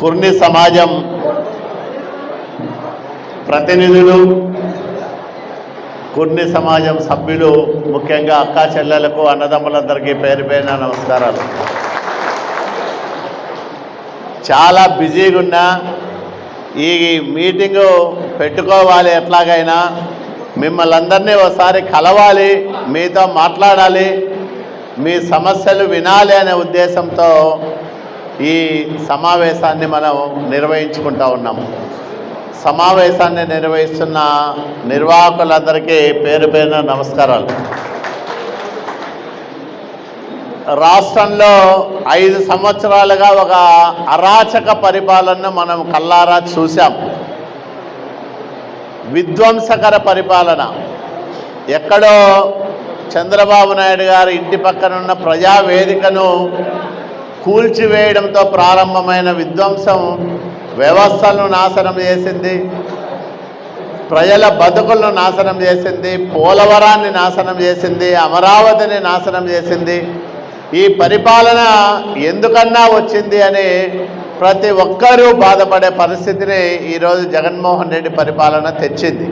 కుర్ని సమాజం ప్రతినిధులు కుర్ని సమాజం సభ్యులు ముఖ్యంగా అక్కా చెల్లెలకు అన్నదమ్ములందరికీ పేరు పైన నమస్కారాలు. చాలా బిజీగా ఉన్నా ఈ మీటింగు పెట్టుకోవాలి ఎట్లాగైనా మిమ్మల్ని అందరినీ ఒకసారి కలవాలి మీతో మాట్లాడాలి మీ సమస్యలు వినాలి అనే ఉద్దేశంతో ఈ సమావేశాన్ని మనం నిర్వహించుకుంటా ఉన్నాము. సమావేశాన్ని నిర్వహిస్తున్న నిర్వాహకులందరికీ పేరు పేరున నమస్కారాలు. రాష్ట్రంలో ఐదు సంవత్సరాలుగా ఒక అరాచక పరిపాలనను మనం కల్లారా చూసాం విధ్వంసకర పరిపాలన. ఎక్కడో చంద్రబాబు నాయుడు గారి ఇంటి పక్కన ఉన్న ప్రజావేదికను కూల్చివేయడంతో ప్రారంభమైన విధ్వంసం వ్యవస్థలను నాశనం చేసింది. ప్రజల బతుకులను నాశనం చేసింది. పోలవరాన్ని నాశనం చేసింది. అమరావతిని నాశనం చేసింది. ఈ పరిపాలన ఎందుకన్నా వచ్చింది అని ప్రతి ఒక్కరూ బాధపడే పరిస్థితిని ఈరోజు జగన్మోహన్ రెడ్డి పరిపాలన తెచ్చింది.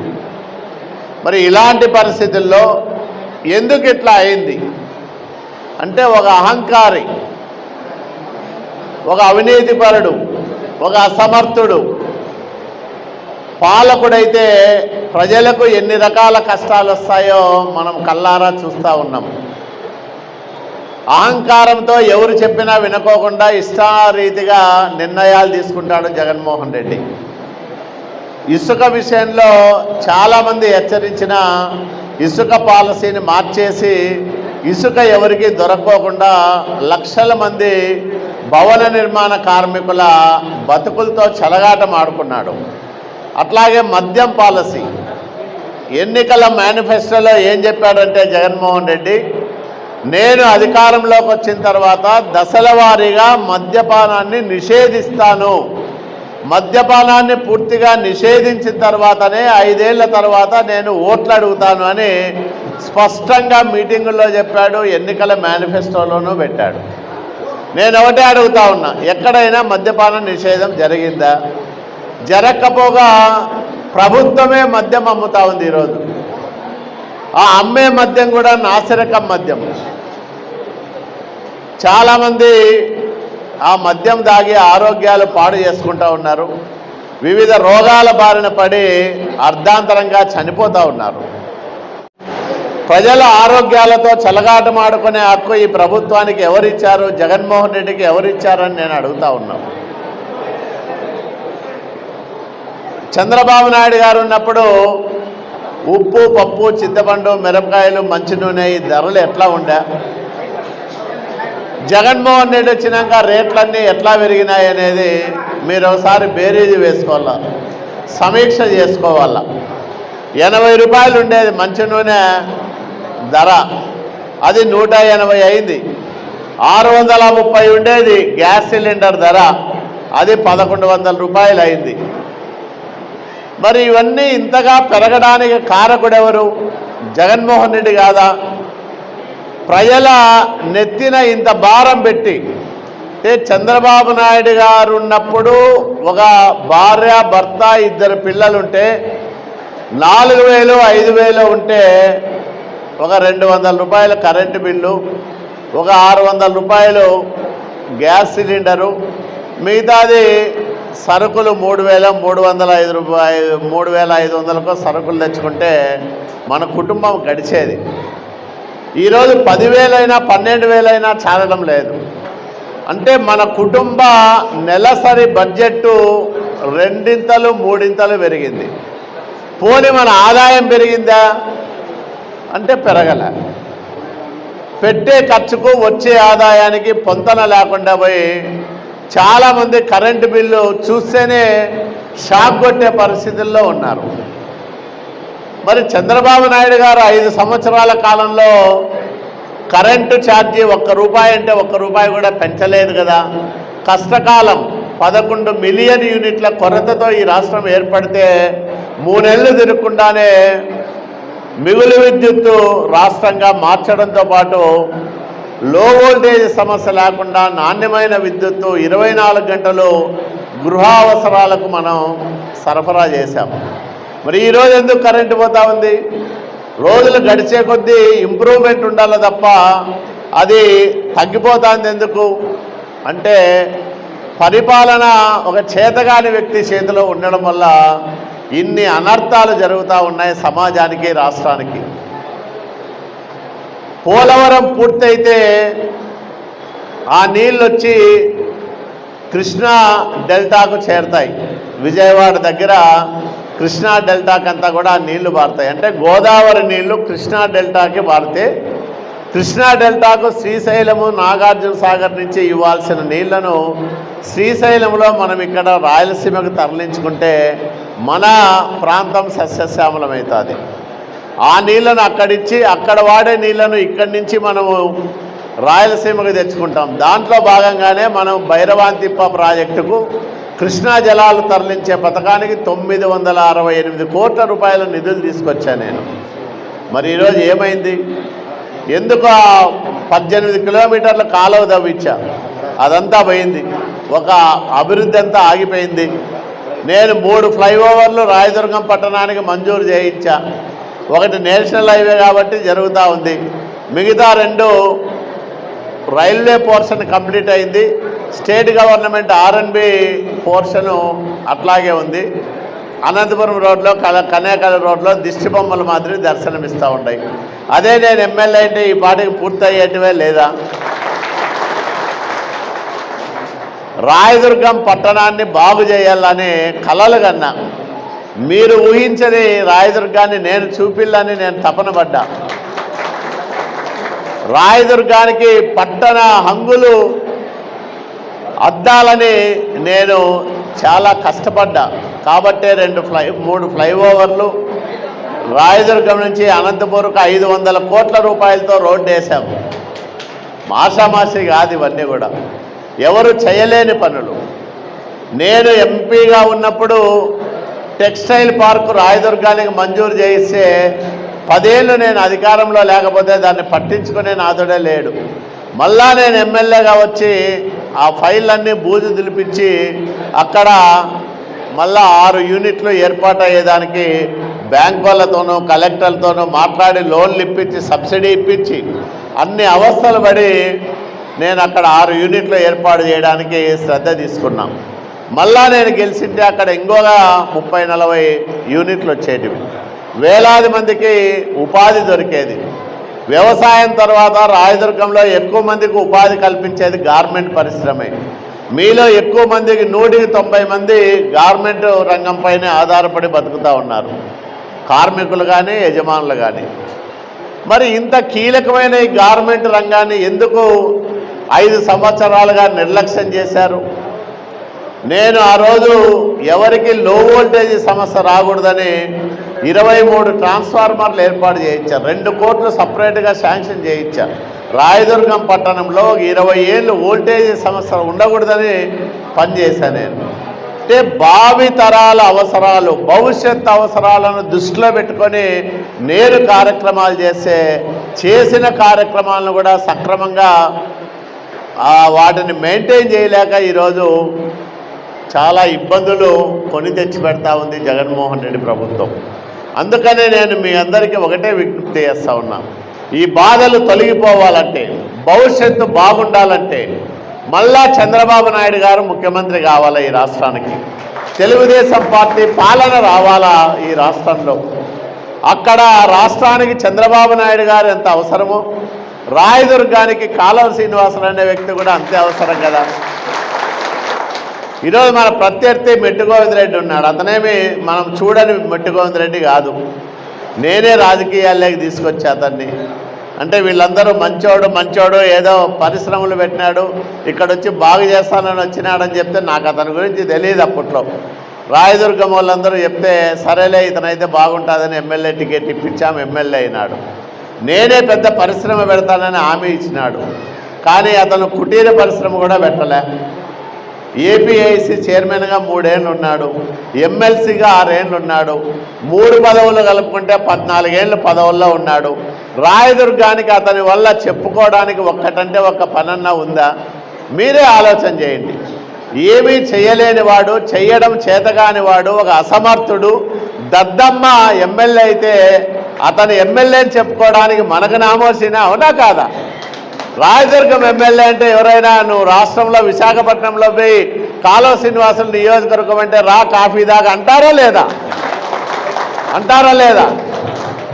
మరి ఇలాంటి పరిస్థితుల్లో ఎందుకు ఇట్లా అయింది? అంటే ఒక అహంకారి ఒక అవినీతిపరుడు ఒక అసమర్థుడు. పాలకుడైతే ప్రజలకు ఎన్ని రకాల కష్టాలు వస్తాయో మనం కల్లారా చూస్తూ ఉన్నాం. అహంకారంతో ఎవరు చెప్పినా వినుకోకుండా ఇష్టారీతిగా నిర్ణయాలు తీసుకుంటాడు జగన్మోహన్ రెడ్డి. ఇసుక విషయంలో చాలామంది హెచ్చరించిన ఇసుక పాలసీని మార్చేసి ఇసుక ఎవరికి దొరక్కోకుండా లక్షల మంది భవన నిర్మాణ కార్మికుల బతుకులతో చెలగాటం ఆడుకున్నాడు. అట్లాగే మద్యం పాలసీ. ఎన్నికల మేనిఫెస్టోలో ఏం చెప్పాడంటే జగన్మోహన్ రెడ్డి నేను అధికారంలోకి వచ్చిన తర్వాత దశల వారీగా మద్యపానాన్ని నిషేధిస్తాను. మద్యపానాన్ని పూర్తిగా నిషేధించిన తర్వాతనే ఐదేళ్ళ తర్వాత నేను ఓట్లు అడుగుతాను అని స్పష్టంగా మీటింగుల్లో చెప్పాడు ఎన్నికల మేనిఫెస్టోలోనూ పెట్టాడు. నేను ఒకటే అడుగుతా ఉన్నా ఎక్కడైనా మద్యపాన నిషేధం జరిగిందా? జరగకపోగా ప్రభుత్వమే మద్యం అమ్ముతా ఉంది ఈరోజు. ఆ అమ్మే మద్యం కూడా నాసిరకం మద్యం. చాలామంది ఆ మద్యం దాగి ఆరోగ్యాలు పాడు చేసుకుంటూ ఉన్నారు. వివిధ రోగాల బారిన పడి అర్ధాంతరంగా చనిపోతూ ఉన్నారు. ప్రజల ఆరోగ్యాలతో చెలగాటమాడుకునే హక్కు ఈ ప్రభుత్వానికి ఎవరిచ్చారు? జగన్మోహన్ రెడ్డికి ఎవరిచ్చారని నేను అడుగుతా ఉన్నాను చంద్రబాబు నాయుడు గారు ఉన్నప్పుడు ఉప్పు పప్పు చింతపండు మిరపకాయలు మంచి నూనె ఈ ధరలు ఎట్లా ఉండే? జగన్మోహన్ రెడ్డి వచ్చినాక రేట్లన్నీ ఎట్లా పెరిగినాయి అనేది మీరు ఒకసారి బేరీజు వేసుకోవాలా? సమీక్ష చేసుకోవాలా? ఎనభై రూపాయలు ఉండేది మంచి నూనె ధర. అది నూట ఎనభై అయింది. ఆరు వందల ముప్పై ఉండేది గ్యాస్ సిలిండర్ ధర. అది పదకొండు వందల రూపాయలు అయింది. మరి ఇవన్నీ ఇంతగా పెరగడానికి కారకుడెవరు జగన్మోహన్ రెడ్డి కాదా? ప్రజల నెత్తిన ఇంత భారం పెట్టి అంటే చంద్రబాబు నాయుడు గారు ఉన్నప్పుడు ఒక భార్య భర్త ఇద్దరు పిల్లలుంటే నాలుగు వేలు ఐదు వేలు ఉంటే ఒక రెండు వందల రూపాయల కరెంటు బిల్లు ఒక ఆరు వందల రూపాయలు గ్యాస్ సిలిండరు మిగతాది సరుకులు మూడు వేల మూడు వందల ఐదు రూపాయలు మూడు వేల ఐదు వందలకు సరుకులు తెచ్చుకుంటే మన కుటుంబం గడిచేది. ఈరోజు పదివేలైనా పన్నెండు వేలైనా చాలడం లేదు. అంటే మన కుటుంబ నెలసరి బడ్జెట్ రెండింతలు మూడింతలు పెరిగింది. పోని మన ఆదాయం పెరిగిందా? అంటే పెరగల. పెట్టే ఖర్చుకు వచ్చే ఆదాయానికి పొంతన లేకుండా పోయి చాలామంది కరెంటు బిల్లు చూస్తేనే షాక్ కొట్టే పరిస్థితుల్లో ఉన్నారు. మరి చంద్రబాబు నాయుడు గారు ఐదు సంవత్సరాల కాలంలో కరెంటు ఛార్జీ ఒక్క రూపాయి అంటే ఒక్క రూపాయి కూడా పెంచలేదు కదా. కష్టకాలం పదకొండు మిలియన్ యూనిట్ల కొరతతో ఈ రాష్ట్రం ఏర్పడితే మూడేళ్ళు తిరగకుండానే మిగులు విద్యుత్తు రాష్ట్రంగా మార్చడంతో పాటు లో వోల్టేజ్ సమస్య లేకుండా నాణ్యమైన విద్యుత్తు ఇరవై నాలుగు గంటలు గృహావసరాలకు మనం సరఫరా చేశాము. మరి ఈరోజు ఎందుకు కరెంటు పోతా ఉంది? రోజులు గడిచే కొద్దీ ఇంప్రూవ్మెంట్ ఉండాలి తప్ప అది తగ్గిపోతుంది ఎందుకు? అంటే పరిపాలన ఒక చేతగాని వ్యక్తి చేతిలో ఉండడం వల్ల ఇన్ని అనర్థాలు జరుగుతూ ఉన్నాయి సమాజానికి రాష్ట్రానికి. పోలవరం పూర్తయితే ఆ నీళ్ళు వచ్చి కృష్ణా డెల్టాకు చేరుతాయి. విజయవాడ దగ్గర కృష్ణా డెల్టాకి అంతా కూడా నీళ్ళు పారుతాయి అంటే గోదావరి నీళ్ళు కృష్ణా డెల్టాకి పారితే కృష్ణా డెల్టాకు శ్రీశైలము నాగార్జున సాగర్ నుంచి ఇవ్వాల్సిన నీళ్ళను శ్రీశైలంలో మనం ఇక్కడ రాయలసీమకు తరలించుకుంటే మన ప్రాంతం సస్యశ్యామలమవుతుంది. ఆ నీళ్ళను అక్కడిచ్చి అక్కడ వాడే నీళ్ళను ఇక్కడి నుంచి మనము రాయలసీమకు తెచ్చుకుంటాం. దాంట్లో భాగంగానే మనం భైరవాంతిప్ప ప్రాజెక్టుకు కృష్ణా జలాలు తరలించే పథకానికి తొమ్మిది వందల అరవై ఎనిమిది కోట్ల రూపాయల నిధులు తీసుకొచ్చాను నేను. మరి ఈరోజు ఏమైంది? ఎందుకు ఆ పద్దెనిమిది కిలోమీటర్ల కాలువ తవ్వించా? అదంతా పోయింది. ఒక అభివృద్ధి అంతా ఆగిపోయింది. నేను మూడు ఫ్లైఓవర్లు రాయదుర్గం పట్టణానికి మంజూరు చేయించా. ఒకటి నేషనల్ హైవే కాబట్టి జరుగుతూ ఉంది. మిగతా రెండు రైల్వే పోర్షన్ కంప్లీట్ అయింది. స్టేట్ గవర్నమెంట్ ఆర్ఎన్బి పోర్షను అట్లాగే ఉంది. అనంతపురం రోడ్లో కల కన్యాకల రోడ్లో దిష్టి బొమ్మలు మాదిరి దర్శనమిస్తూ ఉన్నాయి అదే నేను ఎమ్మెల్యే అంటే ఈ పాటికి పూర్తయ్యేటివే లేదా? రాయదుర్గం పట్టణాన్ని బాగు చేయాలని కలలు కన్నా. మీరు ఊహించని రాయదుర్గాన్ని నేను చూపిల్లని నేను తపన పడ్డా. రాయదుర్గానికి పట్టణ హంగులు అద్దాలని నేను చాలా కష్టపడ్డా. కాబట్టే రెండు ఫ్లై మూడు ఫ్లైఓవర్లు రాయదుర్గం నుంచి అనంతపురంకు ఐదు వందల కోట్ల రూపాయలతో రోడ్డు వేశాము. మాషామాషి కాదు ఇవన్నీ కూడా. ఎవరు చేయలేని పనులు. నేను ఎంపీగా ఉన్నప్పుడు టెక్స్టైల్ పార్కు రాయదుర్గానికి మంజూరు చేయిస్తే పదేళ్ళు నేను అధికారంలో లేకపోతే దాన్ని పట్టించుకునే నాథుడే లేడు. మళ్ళా నేను ఎమ్మెల్యేగా వచ్చి ఆ ఫైళ్ళన్నీ బూజు దులిపించి అక్కడ మళ్ళా ఆరు యూనిట్లు ఏర్పాటు అయ్యేదానికి బ్యాంక్ వాళ్ళతోనూ కలెక్టర్లతోనూ మాట్లాడి లోన్లు ఇప్పించి సబ్సిడీ ఇప్పించి అన్ని అవస్థలు పడి నేను అక్కడ ఆరు యూనిట్లు ఏర్పాటు చేయడానికి శ్రద్ధ తీసుకున్నాం. మళ్ళా నేను గెలిచింటే అక్కడ ఇంకోగా ముప్పై నలభై యూనిట్లు వచ్చేటివి. వేలాది మందికి ఉపాధి దొరికేది. వ్యవసాయం తర్వాత రాయదుర్గంలో ఎక్కువ మందికి ఉపాధి కల్పించేది గార్మెంట్ పరిశ్రమే. మీలో ఎక్కువ మందికి నూటికి తొంభై మంది గార్మెంట్ రంగంపైనే ఆధారపడి బతుకుతూ ఉన్నారు. కార్మికులు కానీ యజమానులు కానీ మరి ఇంత కీలకమైన ఈ గార్మెంట్ రంగాన్ని ఎందుకు ఐదు సంవత్సరాలుగా నిర్లక్ష్యం చేశారు? నేను ఆ రోజు ఎవరికి లో వోల్టేజ్ సమస్య రాకూడదని ఇరవై మూడు ట్రాన్స్ఫార్మర్లు ఏర్పాటు చేయించారు. రెండు కోట్లు సపరేట్గా శాంక్షన్ చేయించారు. రాయదుర్గం పట్టణంలో ఒక ఇరవై ఏళ్ళు ఓల్టేజ్ సమస్య ఉండకూడదని పనిచేశాను నేను. అంటే భావి తరాల అవసరాలు భవిష్యత్ అవసరాలను దృష్టిలో పెట్టుకొని నేను కార్యక్రమాలు చేస్తే చేసిన కార్యక్రమాలను కూడా సక్రమంగా వాటిని మెయింటైన్ చేయలేక ఈరోజు చాలా ఇబ్బందులు కొని తెచ్చి పెడతా ఉంది జగన్మోహన్ రెడ్డి ప్రభుత్వం. అందుకనే నేను మీ అందరికీ ఒకటే విజ్ఞప్తి చేస్తూ ఉన్నా. ఈ బాధలు తొలగిపోవాలంటే భవిష్యత్తు బాగుండాలంటే మళ్ళా చంద్రబాబు నాయుడు గారు ముఖ్యమంత్రి కావాలా ఈ రాష్ట్రానికి? తెలుగుదేశం పార్టీ పాలన రావాలా ఈ రాష్ట్రంలో? అక్కడ రాష్ట్రానికి చంద్రబాబు నాయుడు గారు ఎంత అవసరమో రాయదుర్గానికి కాలం శ్రీనివాసరావు అనే వ్యక్తి కూడా అంతే అవసరం కదా. ఈరోజు మన ప్రత్యర్థి మెట్టుగోవింద్ రెడ్డి ఉన్నాడు. అతనేమి మనం చూడని మెట్టుగోవింద్ రెడ్డి కాదు. నేనే రాజకీయాల్లోకి తీసుకొచ్చా అతన్ని. అంటే వీళ్ళందరూ మంచోడు మంచోడు ఏదో పరిశ్రమలు పెట్టినాడు ఇక్కడ వచ్చి బాగు చేస్తానని వచ్చినాడని చెప్తే నాకు అతని గురించి తెలియదు అప్పట్లో. రాయదుర్గం వాళ్ళందరూ చెప్తే సరేలే ఇతనైతే బాగుంటుందని ఎమ్మెల్యే టికెట్ ఇప్పించాము ఎమ్మెల్యే అయినాడు. నేనే పెద్ద పరిశ్రమ పెడతానని హామీ ఇచ్చినాడు. కానీ అతను కుటీర పరిశ్రమ కూడా పెట్టలే. ఏపీఐసి చైర్మన్గా మూడేళ్ళు ఉన్నాడు ఎమ్మెల్సీగా ఆరేళ్ళు ఉన్నాడు మూడు పదవులు కలుపుకుంటే పద్నాలుగేళ్ళు పదవుల్లో ఉన్నాడు. రాయదుర్గానికి అతని వల్ల చెప్పుకోవడానికి ఒక్కటంటే ఒక్క పనన్నా ఉందా? మీరే ఆలోచన చేయండి. ఏమీ చేయలేని వాడు చెయ్యడం చేతగాని వాడు ఒక అసమర్థుడు దద్దమ్మ ఎమ్మెల్యే అయితే అతను ఎమ్మెల్యే అని చెప్పుకోవడానికి మనకు నామోసిన అవునా కాదా? రాయదుర్గం ఎమ్మెల్యే అంటే ఎవరైనా నువ్వు రాష్ట్రంలో విశాఖపట్నంలో పోయి కాలువ శ్రీనివాసులు నియోజకవర్గం అంటే రా కాఫీ దాకా అంటారా లేదా? అంటారా లేదా?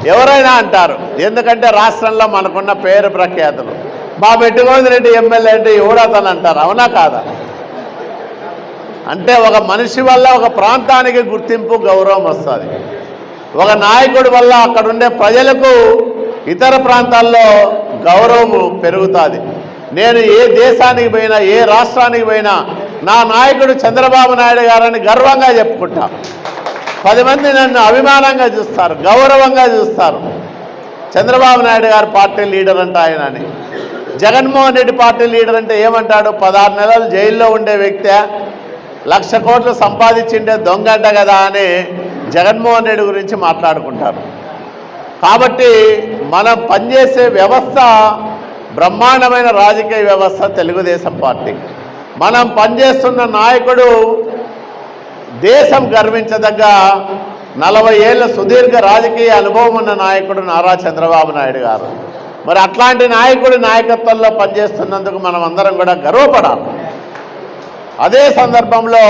ఎవరైనా అంటారు. ఎందుకంటే రాష్ట్రంలో మనకున్న పేరు ప్రఖ్యాతులు. మా మెట్టుగోవింద రెడ్డి ఎమ్మెల్యే అంటే ఎవడతను అంటారు. అవునా కాదా? అంటే ఒక మనిషి వల్ల ఒక ప్రాంతానికి గుర్తింపు గౌరవం వస్తుంది. ఒక నాయకుడి వల్ల అక్కడ ఉండే ప్రజలకు ఇతర ప్రాంతాల్లో గౌరవము పెరుగుతుంది. నేను ఏ దేశానికి పోయినా ఏ రాష్ట్రానికి పోయినా నా నాయకుడు చంద్రబాబు నాయుడు గారని గర్వంగా చెప్పుకుంటా. పది మంది నన్ను అభిమానంగా చూస్తారు గౌరవంగా చూస్తారు. చంద్రబాబు నాయుడు గారు పార్టీ లీడర్ అంట ఆయన అని జగన్మోహన్ రెడ్డి పార్టీ లీడర్ అంటే ఏమంటాడు? పదహారు నెలలు జైల్లో ఉండే వ్యక్తే లక్ష కోట్లు సంపాదించిండే దొంగంట కదా అని జగన్మోహన్ రెడ్డి గురించి మాట్లాడుకుంటారు. కాబట్టి మనం పనిచేసే వ్యవస్థ బ్రహ్మాండమైన రాజకీయ వ్యవస్థ తెలుగుదేశం పార్టీ. మనం పనిచేస్తున్న నాయకుడు దేశం గర్వించదగ్గ నలభై ఏళ్ళ సుదీర్ఘ రాజకీయ అనుభవం ఉన్న నాయకుడు నారా చంద్రబాబు నాయుడు గారు. మరి అట్లాంటి నాయకుడి నాయకత్వంలో పనిచేస్తున్నందుకు మనం అందరం కూడా గర్వపడాలి. అదే సందర్భంలో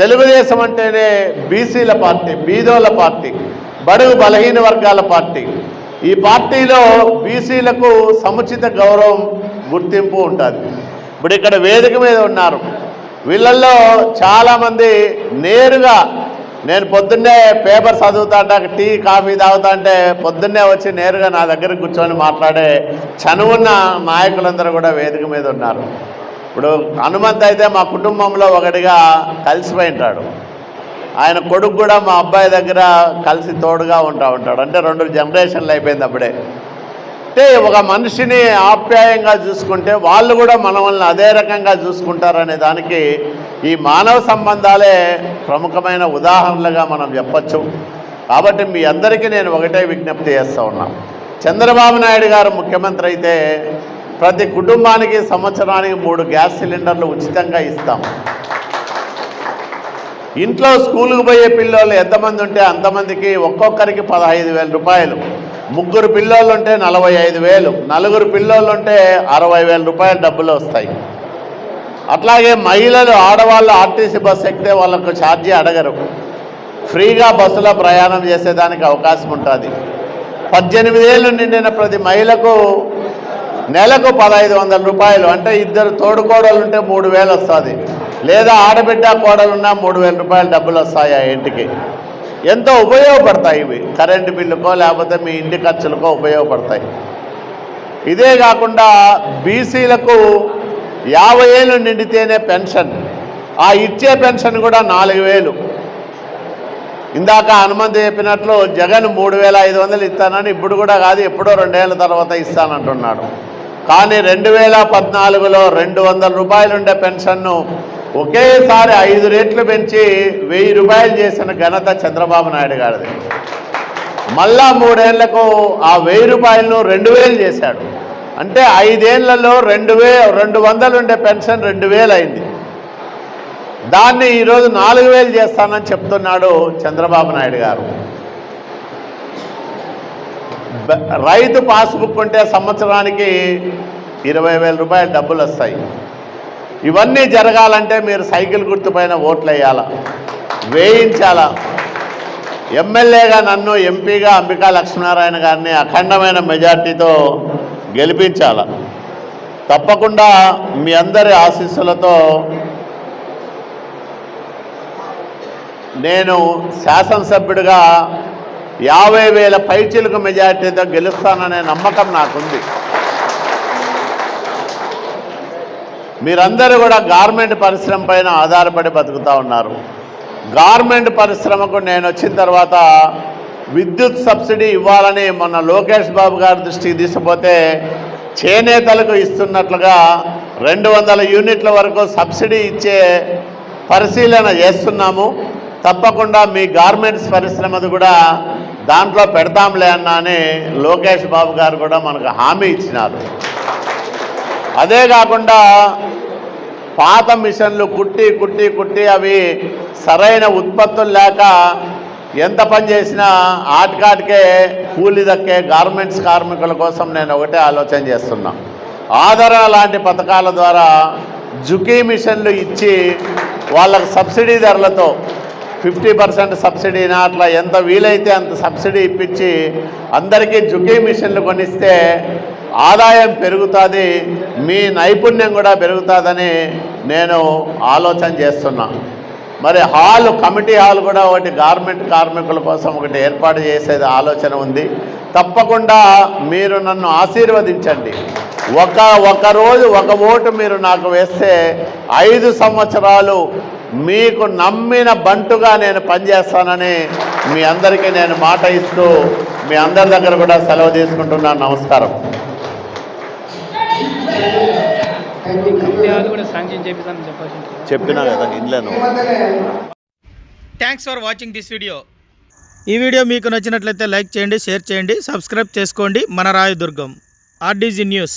తెలుగుదేశం అంటేనే బీసీల పార్టీ బీదోల పార్టీ. బడుగు బలహీన వర్గాల పార్టీ. ఈ పార్టీలో బీసీలకు సముచిత గౌరవం గుర్తింపు ఉంటుంది. ఇప్పుడు ఇక్కడ వేదిక మీద ఉన్నారు. వీళ్ళల్లో చాలామంది నేరుగా నేను పొద్దున్నే పేపర్ చదువుతా అంటే టీ కాఫీ తాగుతా అంటే పొద్దున్నే వచ్చి నేరుగా నా దగ్గర కూర్చొని మాట్లాడే చనువున్న నాయకులందరూ కూడా వేదిక మీద ఉన్నారు. ఇప్పుడు హనుమంత్ అయితే మా కుటుంబంలో ఒకటిగా కలిసిపోయి ఉంటాడు ఆయన కొడుకు కూడా మా అబ్బాయి దగ్గర కలిసి తోడుగా ఉంటా ఉంటాడు. అంటే రెండు జనరేషన్లు అయిపోయింది అప్పుడే. అంటే ఒక మనిషిని ఆప్యాయంగా చూసుకుంటే వాళ్ళు కూడా మనల్ని అదే రకంగా చూసుకుంటారనే దానికి ఈ మానవ సంబంధాలే ప్రముఖమైన ఉదాహరణలుగా మనం చెప్పచ్చు. కాబట్టి మీ అందరికీ నేను ఒకటే విజ్ఞప్తి చేస్తూ ఉన్నా. చంద్రబాబు నాయుడు గారు ముఖ్యమంత్రి అయితే ప్రతి కుటుంబానికి సంవత్సరానికి మూడు గ్యాస్ సిలిండర్లు ఉచితంగా ఇస్తాం. ఇంట్లో స్కూల్కి పోయే పిల్లోళ్ళు ఎంతమంది ఉంటే అంతమందికి ఒక్కొక్కరికి పదహైదు వేల రూపాయలు. ముగ్గురు పిల్లోళ్ళు ఉంటే నలభై ఐదు వేలు. నలుగురు పిల్లోళ్ళు ఉంటే అరవై వేల రూపాయలు డబ్బులు వస్తాయి. అట్లాగే మహిళలు ఆడవాళ్ళు ఆర్టీసీ బస్సు ఎక్కితే వాళ్ళకు ఛార్జీ అడగరు. ఫ్రీగా బస్సులో ప్రయాణం చేసేదానికి అవకాశం ఉంటుంది. పద్దెనిమిదేళ్ళు నిండిన ప్రతి మహిళకు నెలకు పదహైదు వందల రూపాయలు అంటే ఇద్దరు తోడుకోడలు ఉంటే మూడు వేలు వస్తుంది. లేదా ఆడబిడ్డ కోడలున్నా మూడు వేల రూపాయలు డబ్బులు వస్తాయి ఆ ఇంటికి. ఎంతో ఉపయోగపడతాయి ఇవి. కరెంటు బిల్లుకో లేకపోతే మీ ఇంటి ఖర్చులకో ఉపయోగపడతాయి. ఇదే కాకుండా బీసీలకు యాభై ఏళ్ళు నిండితేనే పెన్షన్. ఆ ఇచ్చే పెన్షన్ కూడా నాలుగు వేలు. ఇందాక హనుమంత్ చెప్పినట్లు జగన్ మూడు వేల ఐదు వందలు ఇస్తానని ఇప్పుడు కూడా కాదు ఎప్పుడో రెండేళ్ళ తర్వాత ఇస్తానంటున్నాడు. కానీ రెండు వేల పద్నాలుగులో రెండు వందల రూపాయలు ఉండే పెన్షన్ను ఒకేసారి ఐదు రేట్లు పెంచి వెయ్యి రూపాయలు చేసిన ఘనత చంద్రబాబు నాయుడు గారిది. మళ్ళా మూడేళ్ళకు ఆ వెయ్యి రూపాయలను రెండు వేలు చేశాడు. అంటే ఐదేళ్ళలో రెండు వే రెండు వందలు ఉండే పెన్షన్ రెండు వేలు అయింది. దాన్ని ఈరోజు నాలుగు వేలు చేస్తానని చెప్తున్నాడు చంద్రబాబు నాయుడు గారు. రైతు పాస్బుక్ ఉంటే సంవత్సరానికి ఇరవై వేల రూపాయలు డబ్బులు వస్తాయి. ఇవన్నీ జరగాలంటే మీరు సైకిల్ గుర్తుపైన ఓట్లు వేయాలా? వేయించాలా? ఎమ్మెల్యేగా నన్ను ఎంపీగా అంబికా లక్ష్మీనారాయణ గారిని అఖండమైన మెజార్టీతో గెలిపించాల? తప్పకుండా మీ అందరి ఆశీస్సులతో నేను శాసనసభ్యుడిగా యాభై వేల పైచిలకు మెజార్టీతో గెలుస్తాననే నమ్మకం నాకుంది. మీరందరూ కూడా గార్మెంట్ పరిశ్రమ పైన ఆధారపడి బతుకుతూ ఉన్నారు. గార్మెంట్ పరిశ్రమకు నేను వచ్చిన తర్వాత విద్యుత్ సబ్సిడీ ఇవ్వాలని మొన్న లోకేష్ బాబు గారి దృష్టికి తీసుకుపోతే చేనేతలకు ఇస్తున్నట్లుగా రెండు వందల యూనిట్ల వరకు సబ్సిడీ ఇచ్చే పరిశీలన చేస్తున్నాము. తప్పకుండా మీ గార్మెంట్స్ పరిశ్రమది కూడా దాంట్లో పెడతాంలే అన్నా అని లోకేష్ బాబు గారు కూడా మనకు హామీ ఇచ్చినారు. అదే కాకుండా పాత మిషన్లు కుట్టి కుట్టి కుట్టి అవి సరైన ఉత్పత్తులు లేక ఎంత పని చేసినా ఆటకాటికే కూలి దక్కే గార్మెంట్స్ కార్మికుల కోసం నేను ఒకటే ఆలోచన చేస్తున్నా. ఆదరణ లాంటి పథకాల ద్వారా జుకీ మిషన్లు ఇచ్చి వాళ్ళకు సబ్సిడీ ధరలతో ఫిఫ్టీ పర్సెంట్ సబ్సిడీనా అట్లా ఎంత వీలైతే అంత సబ్సిడీ ఇప్పించి అందరికీ జుకీ మిషన్లు కొనిస్తే ఆదాయం పెరుగుతుంది మీ నైపుణ్యం కూడా పెరుగుతుందని నేను ఆలోచన చేస్తున్నా. మరి హాల్ కమిటీ హాల్ కూడా ఒకటి గార్మెంట్ కార్మికుల కోసం ఒకటి ఏర్పాటు చేసేది ఆలోచన ఉంది. తప్పకుండా మీరు నన్ను ఆశీర్వదించండి. ఒక ఒక రోజు ఒక ఓటు మీరు నాకు వేస్తే ఐదు సంవత్సరాలు మీకు నమ్మిన బంటుగా నేను పనిచేస్తానని మీ అందరికీ నేను మాట ఇస్తూ మీ అందరి దగ్గర కూడా సెలవు తీసుకుంటున్నాను. నమస్కారం. చెప్పినా కదా ఇల్లను thanks for watching this video ఈ వీడియో మీకు నచ్చినట్లయితే లైక్ చేయండి షేర్ చేయండి సబ్స్క్రైబ్ చేసుకోండి. మన రాయదుర్గం ఆర్డీజీ న్యూస్.